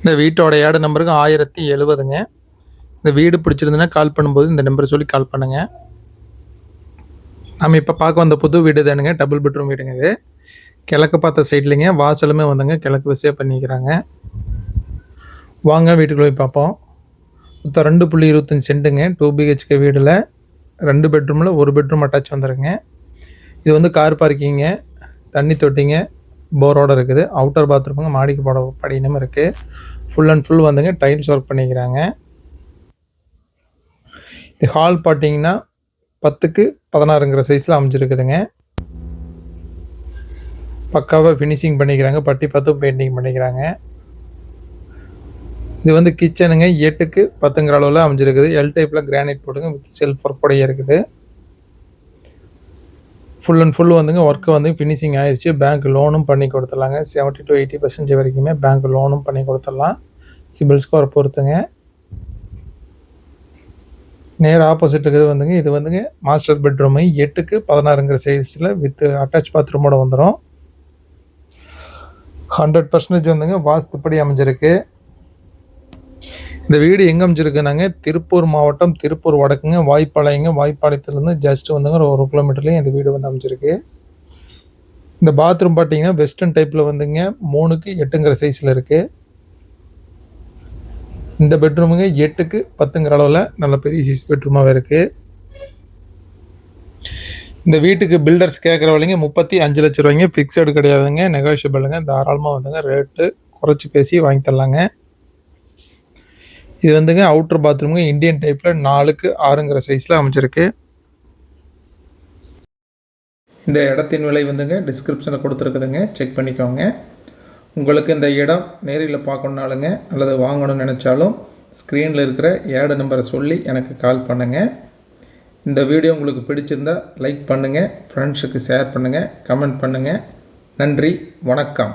இந்த வீட்டோட ஏடு நம்பருக்கு ஆயிரத்தி எழுபதுங்க இந்த வீடு பிடிச்சிருந்துன்னா கால் பண்ணும்போது இந்த நம்பரை சொல்லி கால் பண்ணுங்க. நம்ம இப்போ பார்க்க வந்த புது வீடு தானுங்க டபுள் பெட்ரூம் வீடுங்க இது. கிழக்கு பார்த்த சைட்லிங்க வாசலுமே வந்துங்க கிழக்கு விசைய பண்ணிக்கிறாங்க. வாங்க வீட்டுக்குள்ளே போய் பார்ப்போம். மொத்தம் ரெண்டு புள்ளி இருபத்தஞ்சி சென்ட்டுங்க. டூ பிஹெச்கே வீடில் ரெண்டு பெட்ரூமில் ஒரு பெட்ரூம் அட்டாச் வந்துடுங்க இது வந்து கார் பார்க்கிங்க தண்ணி தொட்டிங்க. போரோட இருக்குது. அவுட்டர் பாத்ரூமுங்க மாடிக்கு போட படினும் இருக்குது ஃபுல் அண்ட் ஃபுல் வந்துங்க டைல்ஸ் ஒர்க் பண்ணிக்கிறாங்க. இது ஹால் பார்த்தீங்கன்னா பத்துக்கு பதினாறுங்கிற சைஸில் அமைஞ்சிருக்குதுங்க. பக்காவாக ஃபினிஷிங் பண்ணிக்கிறாங்க பட்டி பத்து பெயிண்டிங் பண்ணிக்கிறாங்க. இது வந்து கிச்சனுங்க எட்டுக்கு பத்துங்கிற அளவில் அமைஞ்சிருக்குது. எல் டைப்பில் கிரானைட் போட்டுங்க வித் செல்ஃப் ஒர்க்கோடைய இருக்குது. ஃபுல் அண்ட் ஃபுல் வந்துங்க ஒர்க்கு வந்து ஃபினிஷிங் ஆயிடுச்சு பேங்க் லோனும் பண்ணி கொடுத்துடலாங்க. செவன்ட்டி டு எயிட்டி பர்சன்டேஜ் வரைக்குமே பேங்க் லோனும் பண்ணி கொடுத்துடலாம். சிபில் ஸ்கோர் பொறுத்துங்க. நேர் ஆப்போசிட் இருக்குது வந்துங்க இது வந்துங்க மாஸ்டர் பெட்ரூமு எட்டுக்கு பதினாறுங்கிற சைஸில் வித் அட்டாச் பாத்ரூமோட வந்துடும் ஹண்ட்ரட் பர்சன்டேஜ் வந்துங்க வாஸ்துப்படி அமைஞ்சிருக்கு. இந்த வீடு எங்கே அமைச்சிருக்குனாங்க திருப்பூர் மாவட்டம் திருப்பூர் வடக்குங்க. வாய்ப்பாளையங்க. வாய்ப்பாளையத்துலேருந்து ஜஸ்ட் வந்துங்க ஒரு ஒரு கிலோமீட்டர்லேயும் இந்த வீடு வந்து அமைச்சிருக்கு இந்த பாத்ரூம் பார்த்தீங்கன்னா வெஸ்டர்ன் டைப்பில் வந்துங்க. மூணுக்கு எட்டுங்கிற சைஸில் இருக்குது இந்த பெட்ரூமுங்க எட்டுக்கு பத்துங்கிற அளவில் நல்ல பெரிய சைஸ் பெட்ரூமாகவே இருக்குது இந்த வீட்டுக்கு பில்டர்ஸ் கேட்குற விலைங்க முப்பத்தி அஞ்சு லட்ச ரூபாய்ங்க. ஃபிக்ஸடு கிடையாதுங்க. நெகோஷியபிளுங்க தாராளமாக வந்துங்க ரேட்டு குறைச்சி பேசி வாங்கி தரலாங்க. இது வந்துங்க அவுட்டர் பாத்ரூமுங்க இந்தியன் டைப்பில் நாலுக்கு ஆறுங்கிற சைஸில் அமைச்சிருக்கு இந்த இடத்தின் விலை வந்துங்க டிஸ்கிரிப்ஷனில் கொடுத்துருக்குதுங்க. செக் பண்ணிக்கோங்க. உங்களுக்கு இந்த இடம் நேரில் பார்க்கணுனாலுங்க அல்லது வாங்கணும்னு நினச்சாலும் ஸ்க்ரீனில் இருக்கிற ஏடு நம்பரை சொல்லி எனக்கு கால் பண்ணுங்கள் இந்த வீடியோ உங்களுக்கு பிடிச்சிருந்தா லைக் பண்ணுங்கள் ஃப்ரெண்ட்ஸுக்கு ஷேர் பண்ணுங்கள் கமெண்ட் பண்ணுங்கள் நன்றி வணக்கம்.